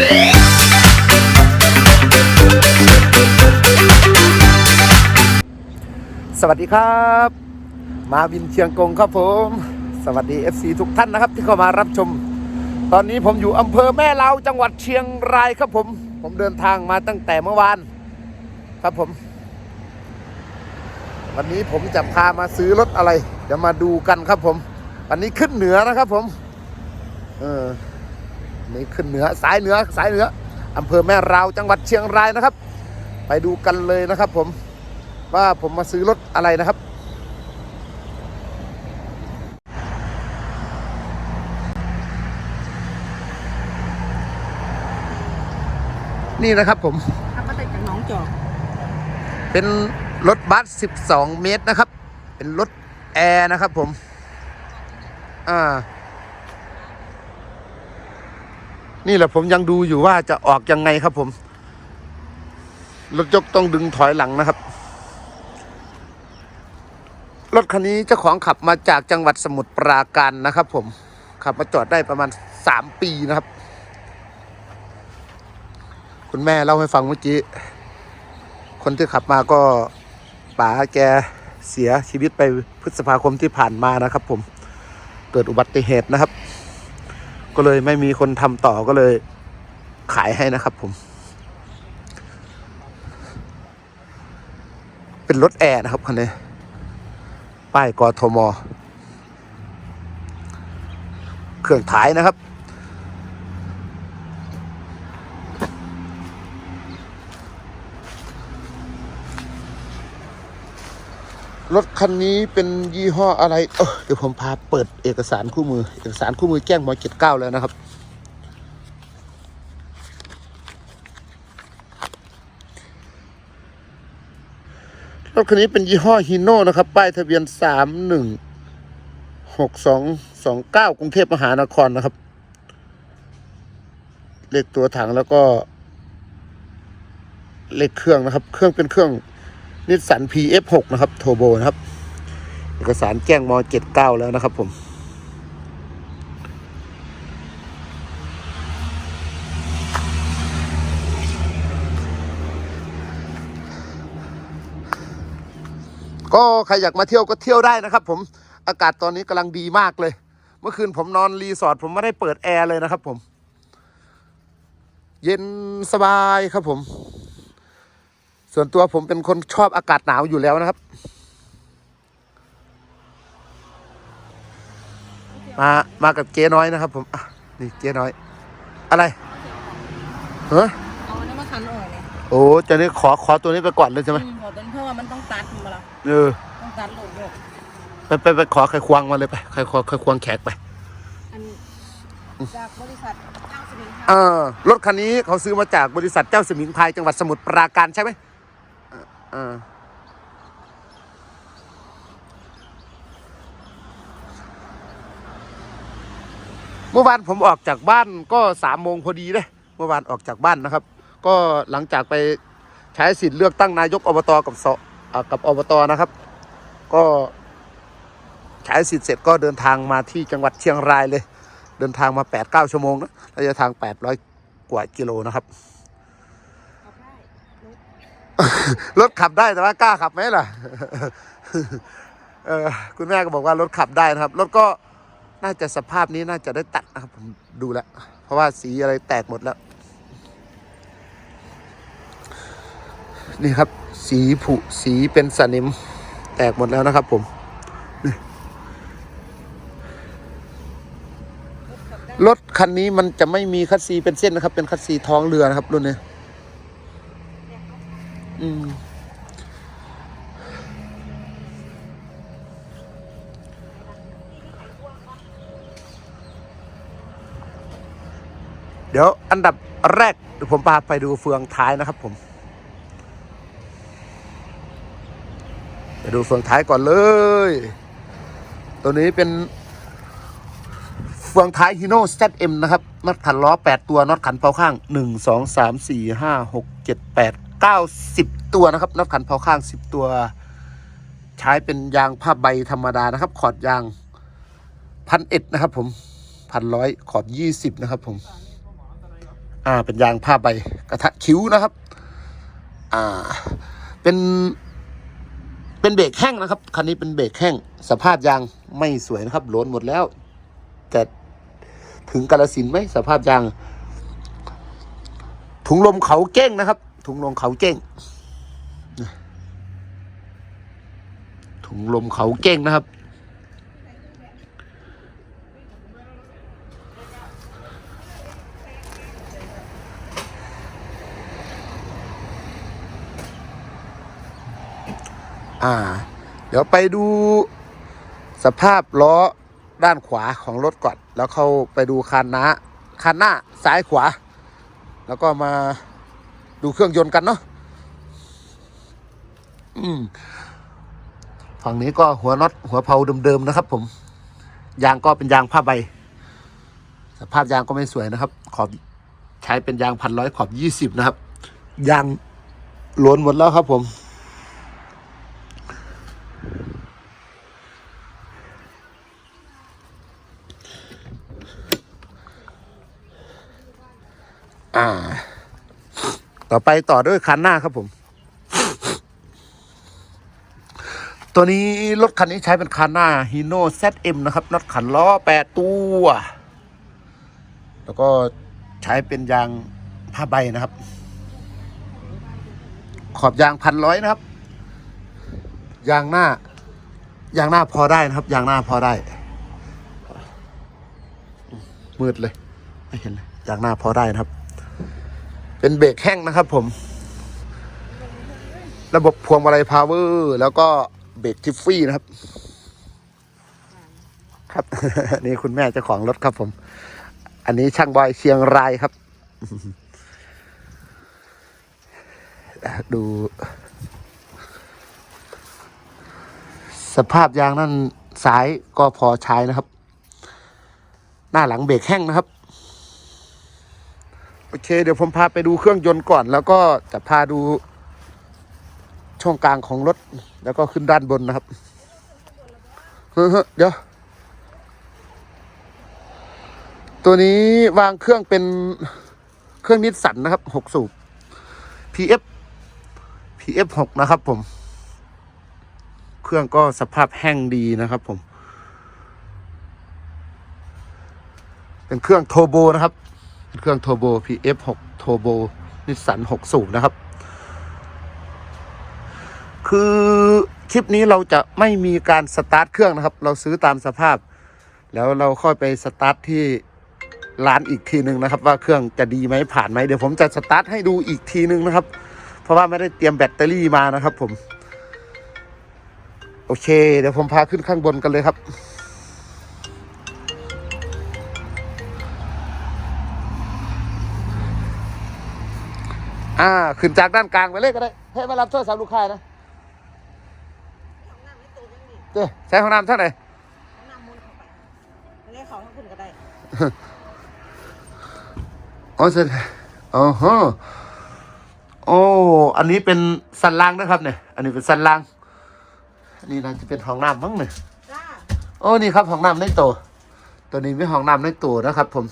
สวัสดีครับ มาวินเชียงกงครับผม สวัสดี FC ทุกท่านนะครับที่เข้ามารับชม ตอนนี้ผมอยู่อำเภอแม่เลาจังหวัดเชียงรายครับผม ผมเดินทางมาตั้งแต่เมื่อวาน ครับผม วันนี้ผมจะพามาซื้อรถอะไร เดี๋ยวมาดูกันครับผม วันนี้ขึ้นเหนือนะครับผม เออ นี่ขึ้นเหนือสายเหนือสายเหนืออำเภอแม่เลาจังหวัดเชียงรายนะครับ ไปดูกันเลยนะครับ ผมว่าผมมาซื้อรถอะไรนะครับ นี่นะครับผมทำมาแต่จากหน้องจอกเป็นรถบัส 12 เมตรนะครับ เป็นรถแอร์นะครับผม อ่า นี่แหละผมยังดูอยู่ว่าจะออกยังไงครับผม รถยกต้องดึงถอยหลังนะครับ รถคันนี้เจ้าของขับมาจากจังหวัดสมุทรปราการนะครับ ผม ขับมาจอดได้ประมาณ3ปีนะครับ คุณแม่เล่าให้ฟังเมื่อกี้ คนที่ขับมาก็ป๋าแกเสียชีวิตไปพฤษภาคมที่ผ่านมานะครับ ผม เกิดอุบัติเหตุนะครับ ก็เลยไม่มีคนทำต่อก็เลยขายให้นะครับผม เป็นรถแอร์นะครับคันนี้ ป้ายกทม เครื่องถ่ายนะครับ รถคันนี้เป็นยี่ห้ออะไร เออเดี๋ยวผมพาเปิดเอกสารคู่มือ เอกสารคู่มือแจ้งมเจ็ดเก้าแล้วนะครับ รถคันนี้เป็นยี่ห้อฮีโน่นะครับ ป้ายทะเบียนสามหนึ่งหกสองสองเก้ากรุงเทพมหานครนะครับ เลขตัวถังแล้วก็ เลขเครื่องนะครับ เครื่องเป็นเครื่อง นิสสัน PF6 นะครับโทโบนะครับ เอกสารแจ้งม 79 แล้วนะครับผมก็ใครอยากมาเที่ยวก็เที่ยวได้นะครับผมอากาศตอนนี้กำลังดีมากเลย เมื่อคืนผมนอนรีสอร์ทผมไม่ได้เปิดแอร์เลยนะครับผม เย็นสบายครับผม ส่วนตัวผมเป็นคนชอบอากาศหนาวอยู่แล้วนะครับ มามากับเจ๊น้อยนะครับ ผมอะนี่เจ๊น้อย อะไรเฮ้ยเอาอันนี้มาคันอ่อยเลยโอ้จะนี่ขอขอตัวนี้ไปก่อนเลยใช่ไหมอืมขอต้นเพราะว่ามันต้องตัดมาแล้วเออต้องตัดโหลดโยกไปไปไปขอไขควงมาเลยไปไขควงไขควงแขกไปอันจากบริษัทเจ้าสมิงเอค่ะอรถคันนี้เขาซื้อมาจากบริษัทเจ้าสมิงพรายจังหวัดสมุทรปราการใช่ไหมเออเออเมื่อวานผมออกจากบ้านก็สามโมงพอดีเลยเมื่อวานออกจากบ้านนะครับ ก็หลังจากไปใช้สิทธิ์เลือกตั้งนายกอบตกับสอ่ากับอบตนะครับ ก็ใช้สิทธิ์เสร็จก็เดินทางมาที่จังหวัดเชียงรายเลย เดินทางมา8ปดเก้าชั่วโมงนะระยะทาง 800 กว่ากิโลนะครับ รถขับได้แต่ว่ากล้าขับไหมล่ะเออคุณแม่ก็บอกว่ารถขับได้นะครับ รถก็น่าจะสภาพนี้น่าจะได้ตัดนะครับผมดูแล้ว เพราะว่าสีอะไรแตกหมดแล้ว นี่ครับ สีผุสีเป็นสนิมแตกหมดแล้วนะครับผมรถคันนี้มันจะไม่มีคัสซีเป็นเส้นนะครับ เป็นคัสซีท้องเรือนะครับรุ่นนี้ อืมเดี๋ยวอันดับแรกเดี๋ยวผมพาไปดูเฟืองท้ายนะครับ ผมไปดูเฟืองท้ายก่อนเลย ตัวนี้เป็น เฟืองท้ายฮีโน่ ZM นะครับน็อตขันล้อ8ตัวน็อตขันเผาข้าง1 2 3 4 5 6 7 8 9 10ตัวนะครับน็อตขันเผาข้าง10ตัว ใช้เป็นยางผ้าใบธรรมดานะครับ ขอดยางพันเอ็ดนะครับ ผมพันร้อยขอบยี่สิบนะครับผม อ่า เป็นยางผ้าใบกระทะคิ้วนะครับ อ่า เป็น เป็นเบรกแห้งนะครับ คันนี้เป็นเบรกแห้ง สภาพยางไม่สวยนะครับโหลนหมดแล้ว แต่ถึงกาลสินไหมสภาพยาง ถุงลมเขาเก้งนะครับ ถุงลมเขาเก้งถุงลมเขาเก้งนะครับ อ่า เดี๋ยวไปดูสภาพล้อด้านขวาของรถก่อน แล้วเข้าไปดูคันหน้าคันหน้าซ้ายขวา แล้วก็มา ดูเครื่องยนต์กันเนาะฝั่งนี้ก็หัวน็อตหัวเพลาเดิมๆนะครับ ผม ยางก็เป็นยางผ้าใบ สภาพยางก็ไม่สวยนะครับ ขอบใช้เป็นยางพันร้อยขอบยี่สิบนะครับ ยางหลวนหมดแล้วครับ ผม อ่า ต่อไปต่อด้วยคันหน้าครับผม ตัวนี้รถคันนี้ใช้เป็นคันหน้า Hino ZM นะครับน็อตขันล้อแปดตัว แล้วก็ใช้เป็นยางผ้าใบนะครับ ขอบยางพันร้อยนะครับ ยางหน้ายางหน้าพอได้นะครับ ยางหน้าพอได้ มืดเลย ไม่เห็นเลยยางหน้าพอได้นะครับ เป็นเบรกแห้งนะครับผม ระบบพวงมาลัยพาวเวอร์แล้วก็เบรกทิฟฟี่นะครับ ครับ นี่คุณแม่เจ้าของรถครับผม อันนี้ช่างบอยเชียงรายครับ ดูสภาพยางนั่นสายก็พอใช้นะครับ หน้าหลังเบรกแห้งนะครับ โอเค เดี๋ยวผมพาไปดูเครื่องยนต์ก่อน แล้วก็จะพาดูช่องกลางของรถ แล้วก็ขึ้นด้านบนนะครับเฮ้ยเดี๋ยว ตัวนี้วางเครื่องเป็นเครื่องนิสสันนะครับหกสูบ PF PF หกนะครับผม เครื่องก็สภาพแห้งดีนะครับผม เป็นเครื่องโทโบนะครับ เครื่องโทโบ PF 6 โทโบนิสสัน6สูบนะครับ คือคลิปนี้เราจะไม่มีการสตาร์ทเครื่องนะครับ เราซื้อตามสภาพ แล้วเราค่อยไปสตาร์ทที่ร้านอีกทีหนึ่งนะครับ ว่าเครื่องจะดีไหมผ่านไหมเดี๋ยวผมจะสตาร์ทให้ดูอีกทีหนึ่งนะครับ เพราะว่าไม่ได้เตรียมแบตเตอรี่มานะครับผม โอเค เดี๋ยวผมพาขึ้นข้างบนกันเลยครับ อ่า ขึ้นจากด้านกลางไปเลยก็ได้ ให้มารับโทรศัพท์ลูกค้านะของน้ำในตู้ยังดีเจ้ใช้ห้องน้ำเท่าไหร่ของน้ำมุนเข้าไปไม่ได้เขาทั้งคุณก็ได้อ๋อเสร็จอ๋อฮะโอ้ อันนี้เป็นสันล่างนะครับเนี่ย อันนี้เป็นสันล่างอันนี้น่าจะเป็นห้องน้ำมั้งเนี่ยจ้าโอ้ นี่ครับห้องน้ำในโตวตัวนี้ไม่ห้องน้ำในตัวนะครับ ผม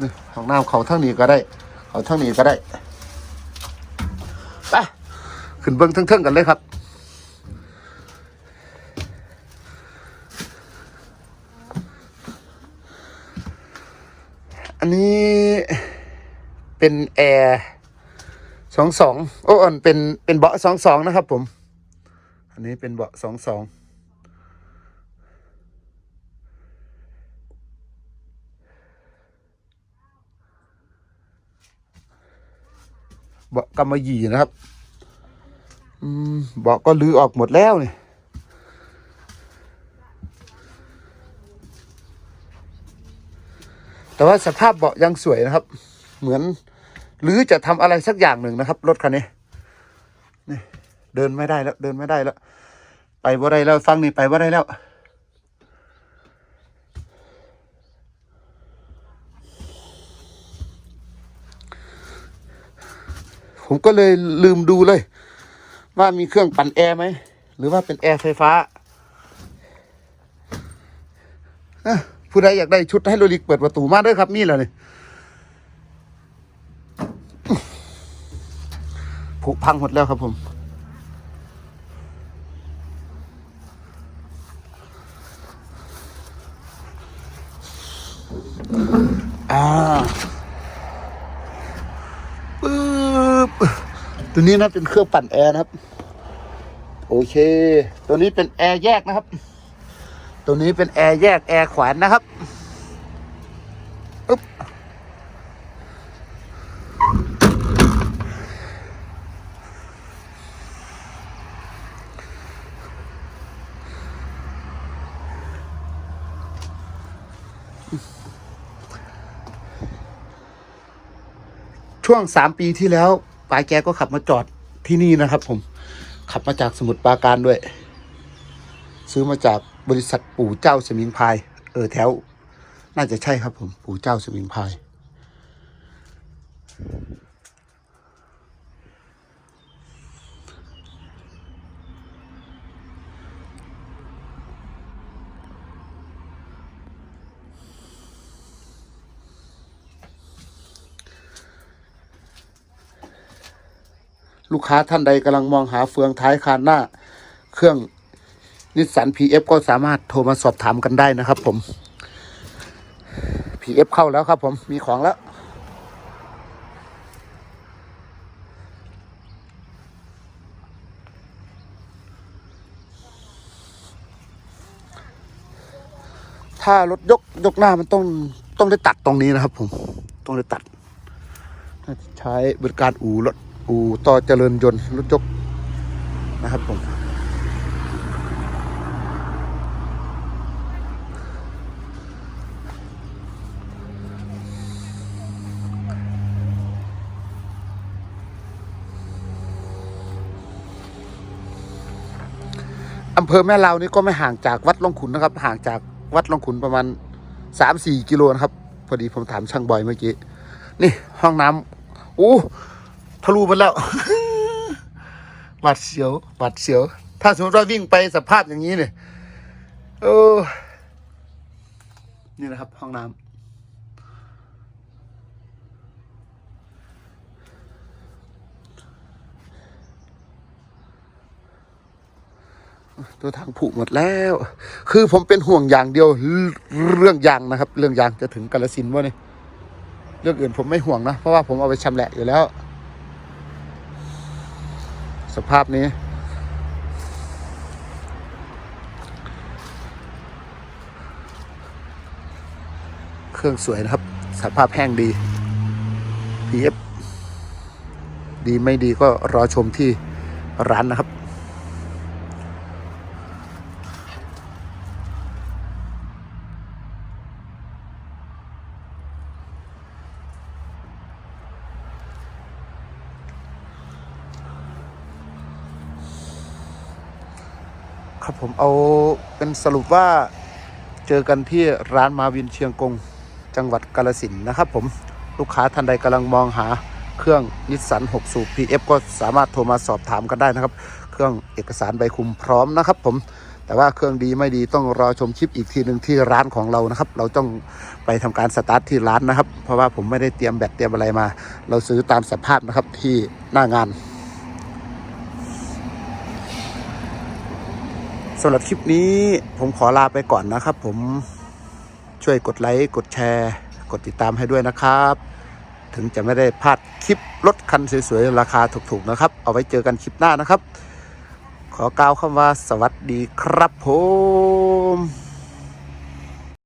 นี่ห้องน้ำเขาเท่านี้ก็ได้ เขาเท่านี้ก็ได้ไปขึ้นเบิ้งเทิงๆกันเลยครับอันนี้เป็นแอร์สองสองโอ้อันเป็นเป็นเบาะสองสองนะครับผม อันนี้เป็นเบาะสองสองเบาะ กำมะหยี่นะครับอืมเบาะก็ลือออกหมดแล้วนี่แต่ว่าสภาพเบาะยังสวยนะครับ เหมือนหรือจะทำอะไรสักอย่างหนึ่งนะครับ รถคันนี้นี่เดินไม่ได้แล้ว เดินไม่ได้แล้ว ไปบ่ได้แล้วฟังนี่ไปบ่ได้แล้ว ผมก็เลยลืมดูเลย ว่ามีเครื่องปั่นแอร์ไหม หรือว่าเป็นแอร์ไฟฟ้าผู้ใดอยากได้ชุดให้โรลิกเปิดประตูมาด้วยครับ นี่แหละนี่ผุพังหมดแล้วครับผม ตัวนี้นะเป็นเครื่องปั่นแอร์นะครับ โอเค ตัวนี้เป็นแอร์แยกนะครับ ตัวนี้เป็นแอร์แยกแอร์ขวานนะครับอึ๊บช่วงสามปีที่แล้ว ปายแกก็ขับมาจอดที่นี่นะครับ ผมขับมาจากสมุทรปราการด้วย ซื้อมาจากบริษัทปู่เจ้าสมิงพายเออแถว น่าจะใช่ครับผม ปู่เจ้าสมิงพาย ลูกค้าท่านใดกำลังมองหาเฟืองท้ายคานหน้า เครื่องนิสสัน PF ก็สามารถโทรมาสอบถามกันได้นะครับผม PF เข้าแล้วครับผมมีของแล้วถ้ารถยกยกหน้ามันต้องต้องได้ตัดตรงนี้นะครับผม ต้องได้ตัด ใช้บริการอู่รถ อู่ต่อเจริญยนต์รถยกนะครับผมอำเภอแม่ลาวนี่ก็ไม่ห่างจากวัดลวงขุนนะครับ ห่างจากวัดลวงขุนประมาณสามสี่กิโลนะครับ พอดีผมถามช่างบอยเมื่อกี้ นี่ห้องน้ำอู้ ทะลุไปแล้วหวัดเสียวหวัดเสียว ถ้าสมมติว่าวิ่งไปสภาพอย่างนี้เนี่ยเออนี่นะครับ ห้องน้ำตัวถังผุหมดแล้ว คือผมเป็นห่วงอย่างเดียวเรื่องยางนะครับ เรื่องยางจะถึงกาลสินวะเนี่ยเรื่องอื่นผมไม่ห่วงนะ เพราะว่าผมเอาไปชำแหละอยู่แล้ว สภาพนี้ เครื่องสวยนะครับ สภาพแห้งดี PF ดีไม่ดีก็รอชมที่ร้านนะครับ ครับผมเอาเป็นสรุปว่าเจอกันที่ร้านมาวินเชียงกง จังหวัดกาลสินนะครับผมลูกค้าท่านใดกำลังมองหาเครื่องนิสสัน6สูบ PF ก็สามารถโทรมาสอบถามกันได้นะครับ เครื่องเอกสารใบคุมพร้อมนะครับผมแต่ว่าเครื่องดีไม่ดีต้องรอชมคลิปอีกทีหนึ่งที่ร้านของเรานะครับ เราต้องไปทำการสตาร์ทที่ร้านนะครับ เพราะว่าผมไม่ได้เตรียมแบตเตรียมอะไรมา เราซื้อตามสภาพนะครับที่หน้างาน สำหรับคลิปนี้ผมขอลาไปก่อนนะครับผมช่วยกดไลค์ กดแชร์ กดติดตามให้ด้วยนะครับ ถึงจะไม่ได้พลาดคลิปรถคันสวยๆ ราคาถูกๆนะครับ เอาไว้เจอกันคลิปหน้านะครับ ขอกล่าวคำว่าสวัสดีครับผม